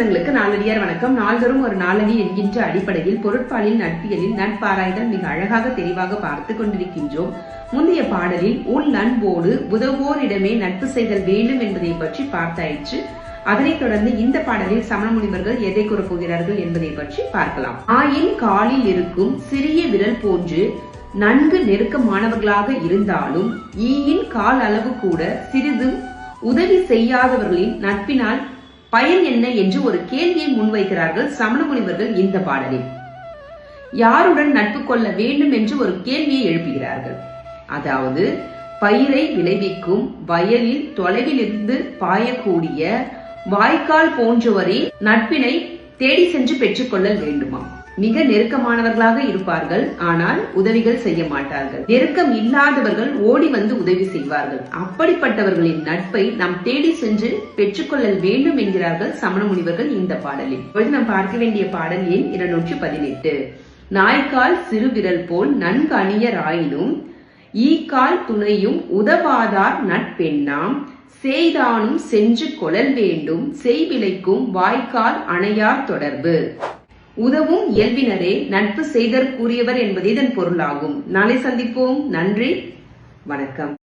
சொந்தங்களுக்கு நாளடியார் வணக்கம். நாள்தோறும் ஒரு நாளடி என்கின்ற அடிப்படையில் பொருட்பாலில் நட்பியலில் நட்பாராய்தல் மிக அழகாக தெளிவாக பார்த்து கொண்டிருக்கின்றோம். முந்தைய பாடலில் உள் நண்போடு உதவோரிடமே நட்பு செய்தல் வேண்டும் என்பதை பற்றி பார்த்தாயிற்று. அதனைத் தொடர்ந்து இந்த பாடலில் சமண முனிவர்கள் எதை கூறப் போகிறார்கள் என்பதை பற்றி பார்க்கலாம். ஆயின் காலில் இருக்கும் சிறிய விரல் போன்று நன்கு நெருக்கமானவர்களாக இருந்தாலும் ஈயின் கால் அளவு கூட சிறிதும் உதவி செய்யாதவர்களின் நட்பினால் பயன் என்ன என்று ஒரு கேள்வியை முன்வைக்கிறார்கள் சமண முனிவர்கள் இந்த பாடலில். யாருடன் நட்பு கொள்ள வேண்டும் என்று ஒரு கேள்வியை எழுப்புகிறார்கள். அதாவது பயிரை விளைவிக்கும் வயலில் தொலைவிலிருந்து பாயக்கூடிய வாய்க்கால் போன்றவரே நட்பினை தேடி சென்று பெற்றுக்கொள்ளல் வேண்டுமா? மிக நெருக்கமானவர்களாக இருப்பார்கள் ஆனால் உதவிகள் செய்ய மாட்டார்கள். நெருக்கம் இல்லாதவர்கள் ஓடி வந்து உதவி செய்வார்கள். அப்படிப்பட்டவர்களின் நட்பை நாம் தேடி சென்று பெற்றுக்கொள்ளல் வேண்டும் என்கிறார்கள் சமண முனிவர்கள் இந்த பாடலில். இப்பொழுது நாம் பார்க்க வேண்டிய பாடல் எண் இருநூற்றி பதினெட்டு. நாய்க்கால் சிறுவிரல் போல் நன்கு அணியராயினும் ஈக்கால் துணையும் உதவாதார் நட்பெண்ணாம். செய்தானும் சென்று கொழல் வேண்டும் செய்விலைக்கும் வாய்க்கால் அணையார் தொடர்பு. உதவும் இயல்பினரே நட்பு செய்தற்குரியவர் என்பது இதன் பொருளாகும். நாளை சந்திப்போம். நன்றி. வணக்கம்.